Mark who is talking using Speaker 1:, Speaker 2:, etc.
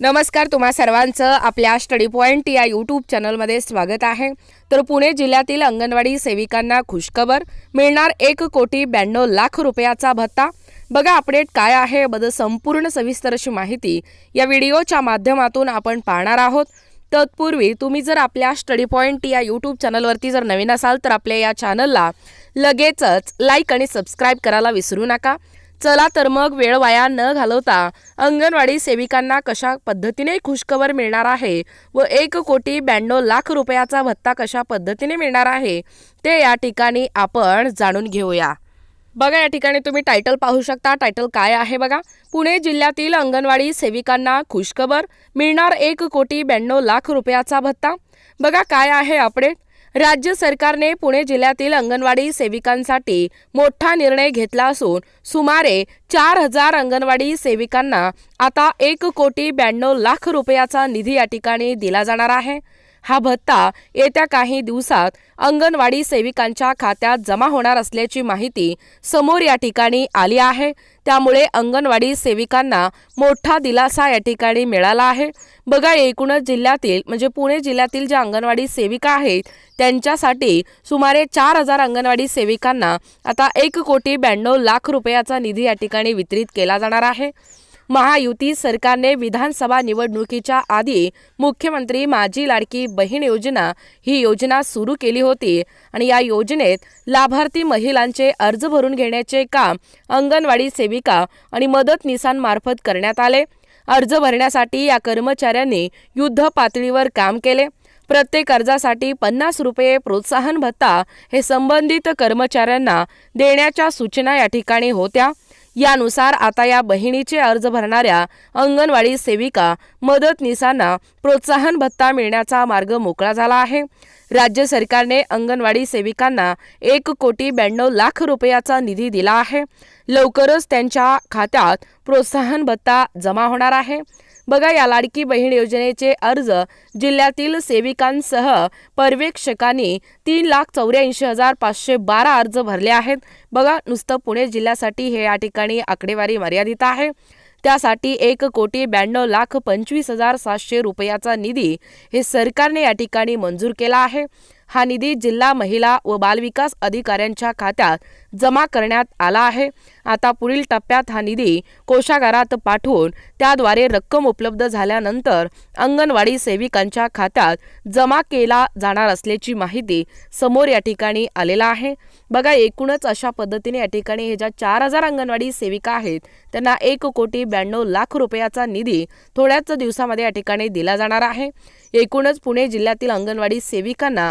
Speaker 1: नमस्कार तुम्हा सर्वांचं आपल्या स्टडी पॉईंट या यूट्यूब चॅनलमध्ये स्वागत आहे. तर पुणे जिल्ह्यातील अंगणवाडी सेविकांना खुशखबर मिळणार एक कोटी ब्याण्णव लाख रुपयाचा भत्ता. बघा अपडेट काय आहे याबद्दल संपूर्ण सविस्तर अशी माहिती या व्हिडिओच्या माध्यमातून आपण पाहणार आहोत. तत्पूर्वी तुम्ही जर आपल्या स्टडी पॉईंट या यूट्यूब चॅनलवरती जर नवीन असाल तर आपल्या या चॅनलला लगेचच लाईक आणि सबस्क्राईब करायला विसरू नका. चला तर मग वेळ वाया न घालवता अंगणवाडी सेविकांना कशा पद्धतीने खुशखबर मिळणार आहे व एक कोटी ब्याण्णव लाख रुपयाचा भत्ता कशा पद्धतीने मिळणार आहे ते या ठिकाणी आपण जाणून घेऊया. बघा या ठिकाणी तुम्ही टायटल पाहू शकता. टायटल काय आहे बघा? पुणे जिल्ह्यातील अंगणवाडी सेविकांना खुशखबर मिळणार एक कोटी ब्याण्णव लाख रुपयाचा भत्ता. बघा काय आहे अपडेट राज्य सरकारने पुणे जिल्ह्यातील अंगणवाडी सेविकांसाठी मोठा निर्णय घेतला असून सुमारे चार हजार अंगणवाडी सेविकांना आता एक कोटी ब्याण्णव लाख रुपयाचा निधी या ठिकाणी दिला जाणार आहे. हा भत्ता येत्या काही दिवसात अंगणवाडी सेविकांच्या खात्यात जमा होणार असल्याची माहिती समोर या ठिकाणी आली आहे. त्यामुळे अंगणवाडी सेविकांना मोठा दिलासा या ठिकाणी मिळाला आहे. बघा एकूणच जिल्ह्यातील म्हणजे पुणे जिल्ह्यातील ज्या अंगणवाडी सेविका आहेत त्यांच्यासाठी सुमारे चार हजार अंगणवाडी सेविकांना आता एक कोटी ब्याण्णव लाख रुपयाचा निधी या ठिकाणी वितरित केला जाणार आहे. महायुती सरकारने विधानसभा निवडणुकीच्या आधी मुख्यमंत्री माझी लाडकी बहीण योजना ही योजना सुरू केली होती. आणि या योजनेत लाभार्थी महिलांचे अर्ज भरून घेण्याचे काम अंगणवाडी सेविका आणि मदतनीसांमार्फत करण्यात आले. अर्ज भरण्यासाठी या कर्मचाऱ्यांनी युद्ध पातळीवर काम केले. प्रत्येक अर्जासाठी पन्नास रुपये प्रोत्साहन भत्ता हे संबंधित कर्मचाऱ्यांना देण्याच्या सूचना या ठिकाणी होत्या. यानुसार आता या बहिणीचे अर्ज भरणाऱ्या अंगणवाडी सेविका मदतनीसांना प्रोत्साहन भत्ता मिळण्याचा मार्ग मोकळा झाला आहे. राज्य सरकारने अंगणवाडी सेविकांना एक कोटी ब्याण्णव लाख रुपयाचा निधी दिला आहे. लवकरच त्यांच्या खात्यात प्रोत्साहन भत्ता जमा होणार आहे. बघा या लाडकी बहीण योजनेचे अर्ज जिल्ह्यातील सेविकांसह पर्यवेक्षकांनी तीन लाख चौऱ्याऐंशी हजार पाचशे बारा अर्ज भरले आहेत. बघा नुसतं पुणे जिल्ह्यासाठी हे या ठिकाणी आकडेवारी मर्यादित आहे. त्यासाठी एक कोटी ब्याण्णव लाख पंचवीस हजार सातशे रुपयाचा निधी हे सरकारने या ठिकाणी मंजूर केला आहे. हा निधी जिल्हा महिला व बालविकास अधिकाऱ्यांच्या खात्यात जमा करण्यात आला आहे. आता पुढील टप्प्यात हा निधी कोषागारात पाठवून त्याद्वारे रक्कम उपलब्ध झाल्यानंतर अंगणवाडी सेविकांच्या खात्यात जमा केला जाणार असल्याची माहिती समोर या ठिकाणी आलेला आहे. बघा एकूणच अशा पद्धतीने या ठिकाणी हे ज्या चार हजार अंगणवाडी सेविका आहेत त्यांना एक कोटी ब्याण्णव लाख रुपयाचा निधी थोड्याच दिवसामध्ये या ठिकाणी दिला जाणार आहे. एकूणच पुणे जिल्ह्यातील अंगणवाडी सेविकांना